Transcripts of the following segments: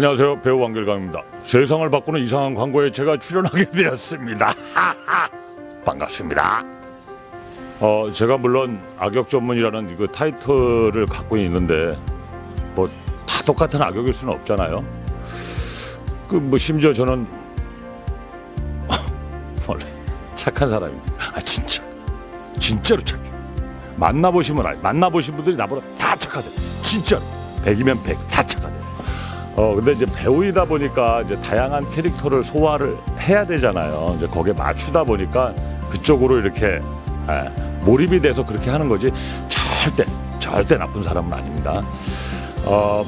안녕하세요. 배우 왕길강입니다. 세상을 바꾸는 이상한 광고에 제가 출연하게 되었습니다. 반갑습니다. 어 제가 물론 악역 전문이라는 그 타이틀을 갖고 있는데 뭐 다 똑같은 악역일 수는 없잖아요. 그 뭐 심지어 저는 원래 착한 사람입니다. 아 진짜. 진짜로 착해. 만나보시면 알 만나보신 분들이 나보다 다 착하대. 진짜로. 백이면 백 다 착하대 어 근데 이제 배우이다 보니까 이제 다양한 캐릭터를 소화를 해야 되잖아요. 이제 거기에 맞추다 보니까 그쪽으로 이렇게 에, 몰입이 돼서 그렇게 하는 거지 절대 절대 나쁜 사람은 아닙니다. 어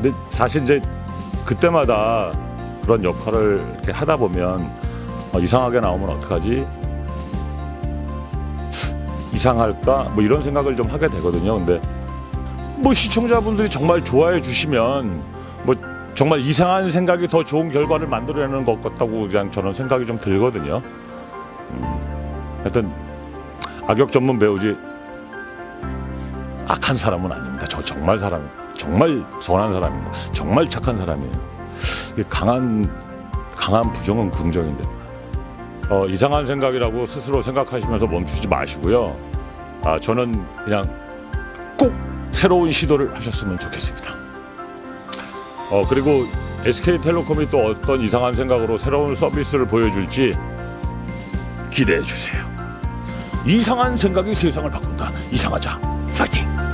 근데 사실 이제 그때마다 그런 역할을 이렇게 하다 보면 어, 이상하게 나오면 어떡하지? 이상할까? 뭐 이런 생각을 좀 하게 되거든요. 근데 뭐 시청자분들이 정말 좋아해 주시면 뭐 정말 이상한 생각이 더 좋은 결과를 만들어내는 것 같다고 그냥 저는 생각이 좀 들거든요. 음, 하여튼 악역 전문 배우지 악한 사람은 아닙니다. 저 정말 사람, 정말 선한 사람입니다. 정말 착한 사람이에요. 이 강한 강한 부정은 긍정인데 어, 이상한 생각이라고 스스로 생각하시면서 멈추지 마시고요. 아, 저는 그냥 꼭 새로운 시도를 하셨으면 좋겠습니다. 어 그리고 SK텔레콤이 또 어떤 이상한 생각으로 새로운 서비스를 보여줄지 기대해 주세요. 이상한 생각이 세상을 바꾼다. 이상하자. 파이팅!